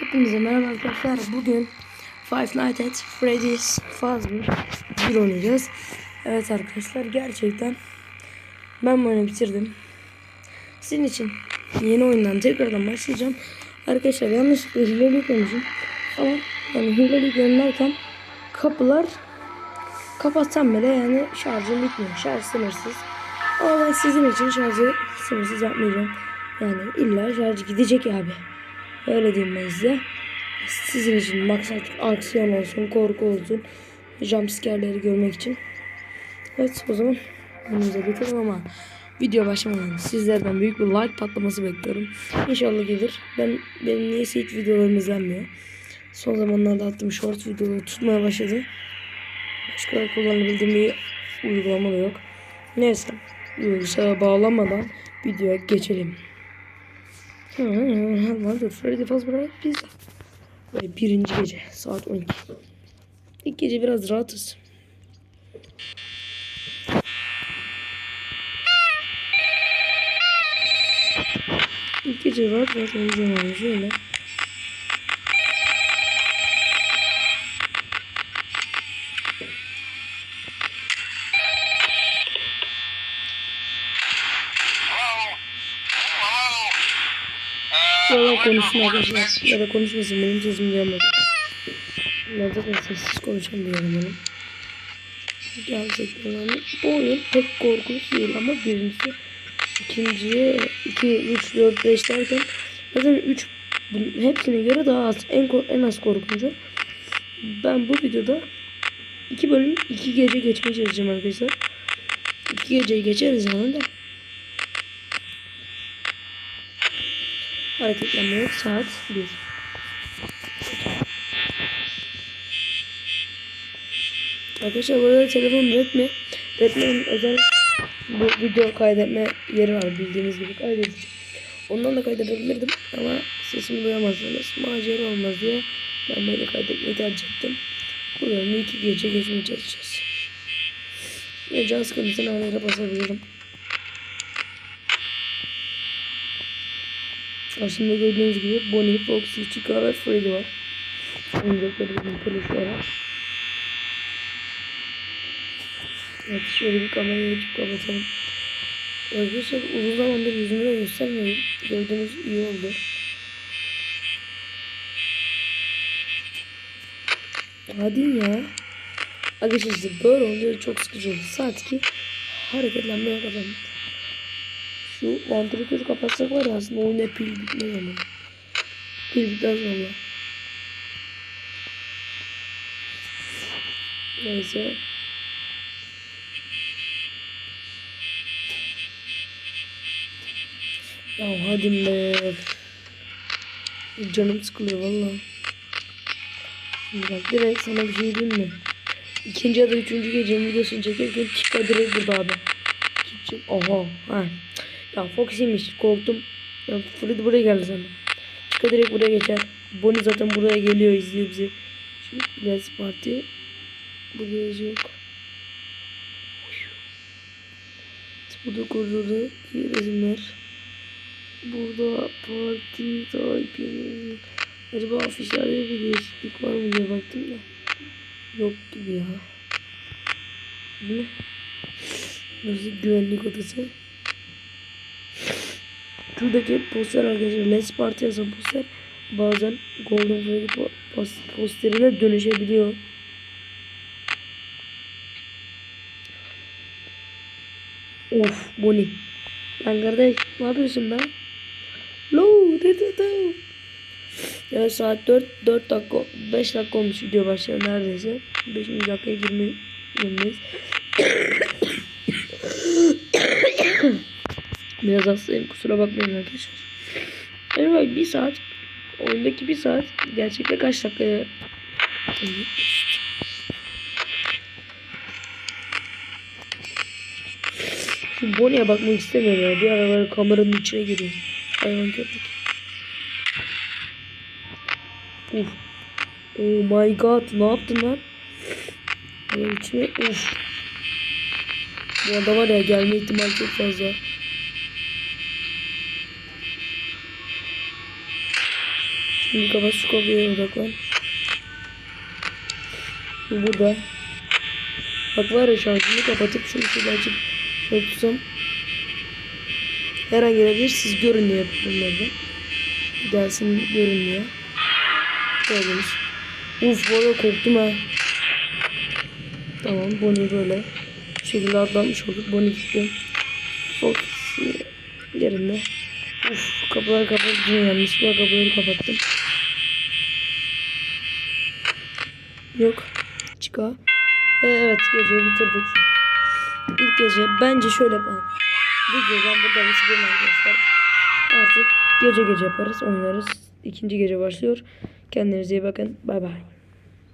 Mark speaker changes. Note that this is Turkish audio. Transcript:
Speaker 1: Hepinize merhaba arkadaşlar. Bugün Five Nights at Freddy's Fazbear 1 oynayacağız. Evet arkadaşlar gerçekten ben bu oyunu bitirdim. Sizin için yeni oyundan tekrardan başlayacağım. Arkadaşlar yanlışlıkla hile yüklemişim. Ama yani hile yüklenirken kapılar kapatsam bile yani şarjım bitmiyor. Şarj sınırsız. Ama ben sizin için şarjı sınırsız yapmayacağım. Yani illa şarj gidecek abi. Öyle diyeyim ben size. Sizin için maksat aksiyon olsun, korku olsun, jumpscare'leri görmek için. Evet o zaman önümüze geçelim ama video başlamadan sizlerden büyük bir like patlaması bekliyorum. İnşallah gelir. Ben benim niyeyse hiç videolarım izlenmiyor. Son zamanlarda attığım short videoları tutmaya başladı. Başka kullanabildiğim bir uygulama da yok. Neyse. Bilgisayara bağlamadan videoya geçelim. Vardır Freddy Fazbear Pizza. Ve birinci gece saat 12. İlk gece biraz rahatız. İlk gece rahat rahat oynayacağım şöyle. Yalan konuşsun arkadaşlar. Ya da konuşmasın benim sesim gelmedi. Zaten sessiz konuşan bir adamım. Gerçekten yani bu oyun pek korkunç değil ama birincisi ikinciye 2, 3, 4, 5 derken zaten 3 hepsine göre daha az en, en az korkuncu. Ben bu videoda iki bölüm iki gece geçmeye çalışacağım arkadaşlar. İki geceyi geçeriz yani de. Hareketlenme yok. Saat 1. Arkadaşlar burada telefon Redmi. Redmi'nin özel bu video kaydetme yeri var bildiğiniz gibi kaydedeceğim. Ondan da kaydedebilirdim ama sesimi duyamazsınız. Macera olmaz diye ben böyle kaydetmeyi tercih ettim. Bu bölümde iki gece geçmeye çalışacağız. Ve can sıkıntısına her yere basabilirim. Aslında gördüğünüz gibi Bonnie, Foxy, Chica ve Freddy var. Oyuncakları bizim peluşlar var. Evet şöyle bir kamerayı açıp kapatalım. Arkadaşlar uzun zamandır yüzümü de göstermiyorum. Gördüğünüz iyi oldu. Hadi ya. Arkadaşlar işte böyle oluyor çok sıkıcı oldu. Saat ki hareketlenmeye kadar. Şu vantilatörü kapatsak var ya aslında oyuna pil bitmez ama. Pil bitmez valla. Neyse. Ya hadi be. Canım sıkılıyor valla. Bak direkt sana bir şey diyeyim mi? İkinci ya da üçüncü gecenin videosunu çekerken Chica direkt burada abi. Oha. Ha. Ya Foxy'miş korktum. Ya Freddy buraya geldi sandım. Chica direkt buraya geçer. Bonnie zaten buraya geliyor izliyor bizi. Şu Let's Party. Burada yazıyor. Burada koridorda resimler. Burada parti takip. Acaba afişlerde bir değişiklik var mı diye baktım da. Yok gibi ya. Bu ne? Burası güvenlik odası. Şuradaki poster arkadaşlar Let's Party yazan poster bazen Golden Freddy po pos- posterine dönüşebiliyor. Of Bonnie. Lan kardeş ne yapıyorsun lan? Lo de de de. Ya saat 4 4 dakika 5 dakika olmuş video başladı neredeyse. 5. dakikaya girme girmeyiz. Biraz hastayım kusura bakmayın arkadaşlar. Evet bir saat oyundaki bir saat gerçekte kaç dakikaya Şu Bonnie'ye bakmak istemiyorum ya. Bir ara böyle kameranın içine giriyor. Hayvan köpek. Uf. Oh my god. Ne yaptın lan? Böyle içine uf. Bu arada var ya gelme ihtimali çok fazla. Şimdi kapat şu kapıya odaklan. Bu burada. Bak var ya şarkını kapatıp şunu şöyle açıp şöyle tutsam. Her an gelebilir. Siz görün diye bunları. Gelsin görün diye. Gördünüz. Uf valla korktum ha. Tamam Bonnie böyle. Bu şekilde atlatmış olduk. Bonnie gitti. Fox yerinde. Uf kapıları kapattım yanlışlıkla kapıları kapattım. Yok. Çıka. Ee, evet geceyi bitirdik. İlk gece bence şöyle yapalım. Videodan burada bitirelim arkadaşlar. Artık gece gece yaparız oynarız. İkinci gece başlıyor. Kendinize iyi bakın. Bay bay.